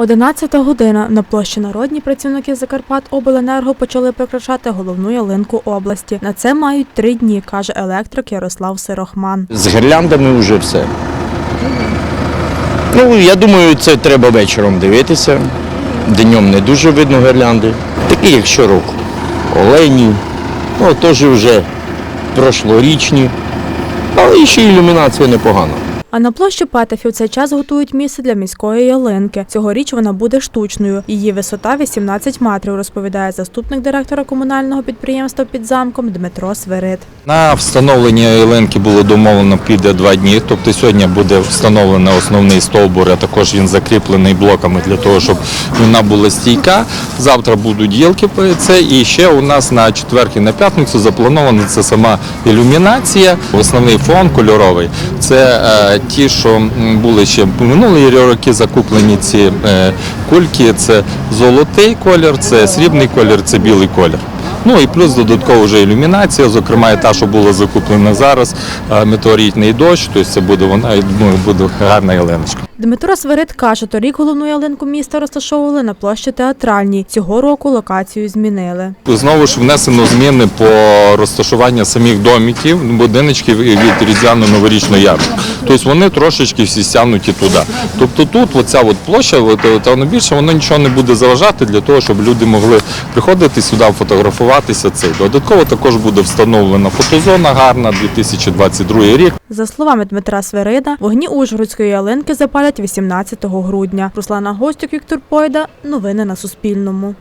11 година. На площі народні працівники Закарпат Обленерго почали прикрашати головну ялинку області. На це мають три дні, каже електрик Ярослав Сирохман. З гірляндами вже все. Ну, я думаю, це треба вечором дивитися. Днем не дуже видно гірлянди. Такі, як щороку. Олені, ну, теж вже прошлорічні. Але ще ілюмінація непогана. А на площі Петефів цей час готують місце для міської ялинки. Цьогоріч вона буде штучною. Її висота 18 метрів, розповідає заступник директора комунального підприємства під замком Дмитро Свирид. На встановлення ялинки було домовлено піде два дні. Тобто сьогодні буде встановлено основний стовбур, а також він закріплений блоками для того, щоб вона була стійка. Завтра будуть по це. І ще у нас на четвер і на п'ятницю запланована це сама ілюмінація. Основний фон кольоровий. Це е, ті, що були ще минулі роки закуплені ці е, кульки. Це золотий колір, це срібний колір, це білий колір. Ну і плюс додатково вже ілюмінація, зокрема і та, що була закуплена зараз, е, метеоритний дощ, тобто це буде вона, думаю, буде гарна ялиночка. Дмитро Свирид каже, торік головну ялинку міста розташовували на площі театральній. Цього року локацію змінили. Знову ж внесено зміни по розташуваннню самих домиків, будиночків від різдвяно-новорічної ярмарки. Тобто вони трошечки всі стягнуті туди. Тобто тут оця от площа, воно більше, воно нічого не буде заважати для того, щоб люди могли приходити сюди, фотографуватися. Цей додатково також буде встановлена фотозона гарна 2022 рік. За словами Дмитра Свирида, вогні Ужгородської ялинки запалять 18 грудня. Руслана Гостюк, Віктор Пойда. Новини на Суспільному.